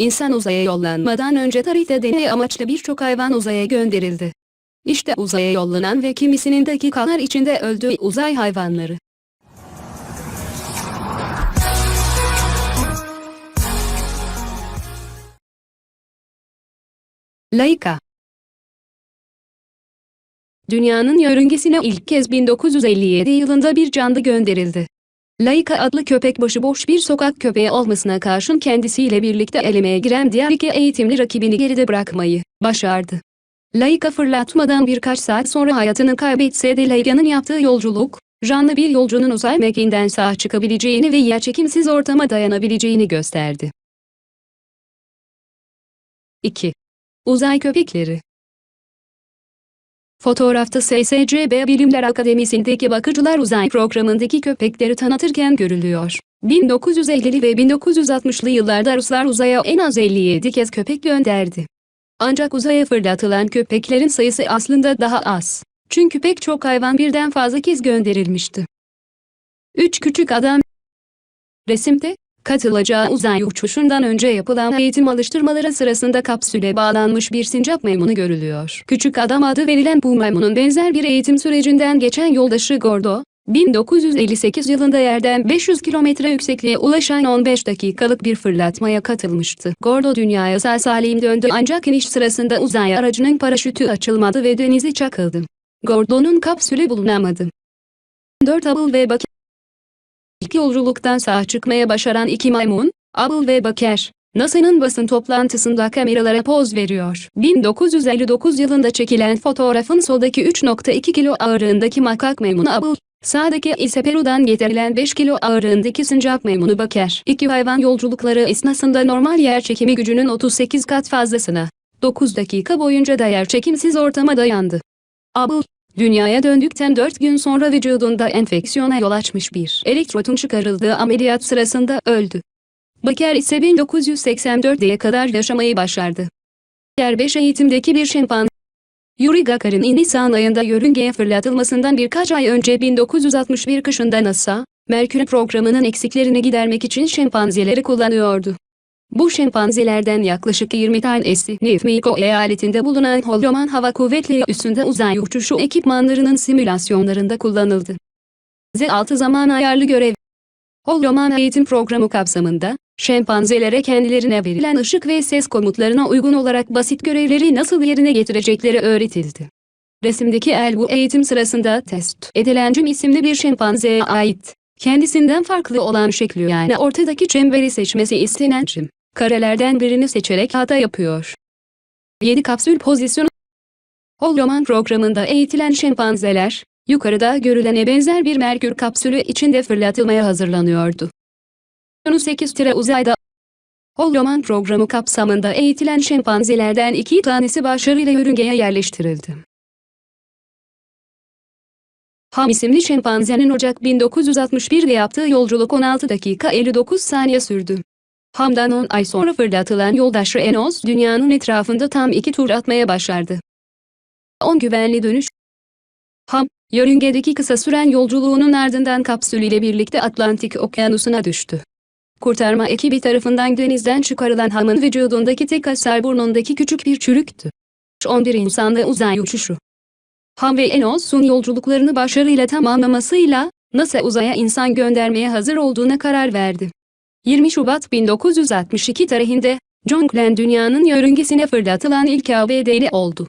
İnsan uzaya yollanmadan önce tarihte deney amaçlı birçok hayvan uzaya gönderildi. İşte uzaya yollanan ve kimisinin dakikalar içinde öldüğü uzay hayvanları. Laika Dünyanın yörüngesine ilk kez 1957 yılında bir canlı gönderildi. Laika adlı köpek başıboş bir sokak köpeği olmasına karşın kendisiyle birlikte elemeye giren diğer iki eğitimli rakibini geride bırakmayı başardı. Laika fırlatmadan birkaç saat sonra hayatını kaybetse de Laika'nın yaptığı yolculuk, canlı bir yolcunun uzay mekiğinden sağ çıkabileceğini ve yerçekimsiz ortama dayanabileceğini gösterdi. 2. Uzay köpekleri Fotoğrafta SSCB Bilimler Akademisi'ndeki bakıcılar uzay programındaki köpekleri tanıtırken görülüyor. 1950'li ve 1960'lı yıllarda Ruslar uzaya en az 57 kez köpek gönderdi. Ancak uzaya fırlatılan köpeklerin sayısı aslında daha az. Çünkü pek çok hayvan birden fazla kez gönderilmişti. 3 küçük adam Resimde, katılacağı uzay uçuşundan önce yapılan eğitim alıştırmaları sırasında kapsüle bağlanmış bir sincap maymunu görülüyor. Küçük adam adı verilen bu maymunun benzer bir eğitim sürecinden geçen yoldaşı Gordo, 1958 yılında yerden 500 kilometre yüksekliğe ulaşan 15 dakikalık bir fırlatmaya katılmıştı. Gordo dünyaya sağ salim döndü ancak iniş sırasında uzay aracının paraşütü açılmadı ve denize çakıldı. Gordo'nun kapsülü bulunamadı. 4 Abul ve İlk yolculuktan sağ çıkmaya başaran iki maymun, Abul ve Baker, NASA'nın basın toplantısında kameralara poz veriyor. 1959 yılında çekilen fotoğrafın soldaki 3.2 kilo ağırlığındaki makak maymunu Abul, sağdaki ise Peru'dan getirilen 5 kilo ağırlığındaki sincap maymunu Baker. İki hayvan yolculukları esnasında normal yer çekimi gücünün 38 kat fazlasına, 9 dakika boyunca da yer çekimsiz ortama dayandı. Abul, Dünyaya döndükten 4 gün sonra vücudunda enfeksiyona yol açmış bir elektrotun çıkarıldığı ameliyat sırasında öldü. Baker ise 1984'e kadar yaşamayı başardı. Diğer 5 eğitimdeki bir şempan. Yuri Gagarin'in Nisan ayında yörüngeye fırlatılmasından birkaç ay önce 1961 kışında NASA, Merkür programının eksiklerini gidermek için şempanzeleri kullanıyordu. Bu şempanzelerden yaklaşık 20 tanesi New Mexico eyaletinde bulunan Holloman Hava Kuvvetleri üstünde uzay uçuşu ekipmanlarının simülasyonlarında kullanıldı. Z6 zaman ayarlı görev Holloman eğitim programı kapsamında, şempanzelere kendilerine verilen ışık ve ses komutlarına uygun olarak basit görevleri nasıl yerine getirecekleri öğretildi. Resimdeki el bu eğitim sırasında test edilen Jim isimli bir şempanzeye ait. Kendisinden farklı olan şekli yani ortadaki çemberi seçmesi istenen Jim karelerden birini seçerek hata yapıyor. 7 kapsül pozisyonu Holloman programında eğitilen şempanzeler, yukarıda görülene benzer bir merkür kapsülü içinde fırlatılmaya hazırlanıyordu. 8 tire uzayda Holloman programı kapsamında eğitilen şempanzelerden iki tanesi başarıyla yörüngeye yerleştirildi. Ham isimli şempanzenin Ocak 1961'de yaptığı yolculuk 16 dakika 59 saniye sürdü. Ham'dan 10 ay sonra fırlatılan yoldaşı Enos, dünyanın etrafında tam iki tur atmaya başardı. 10 güvenli dönüş. Ham, yörüngedeki kısa süren yolculuğunun ardından kapsülüyle birlikte Atlantik Okyanusu'na düştü. Kurtarma ekibi tarafından denizden çıkarılan Ham'ın vücudundaki tek hasar burnundaki küçük bir çürüktü. 11 insanla uzay uçuşu. Ham ve Enos'un yolculuklarını başarıyla tamamlamasıyla, NASA uzaya insan göndermeye hazır olduğuna karar verdi. 20 Şubat 1962 tarihinde, John Glenn dünyanın yörüngesine fırlatılan ilk ABD'li oldu.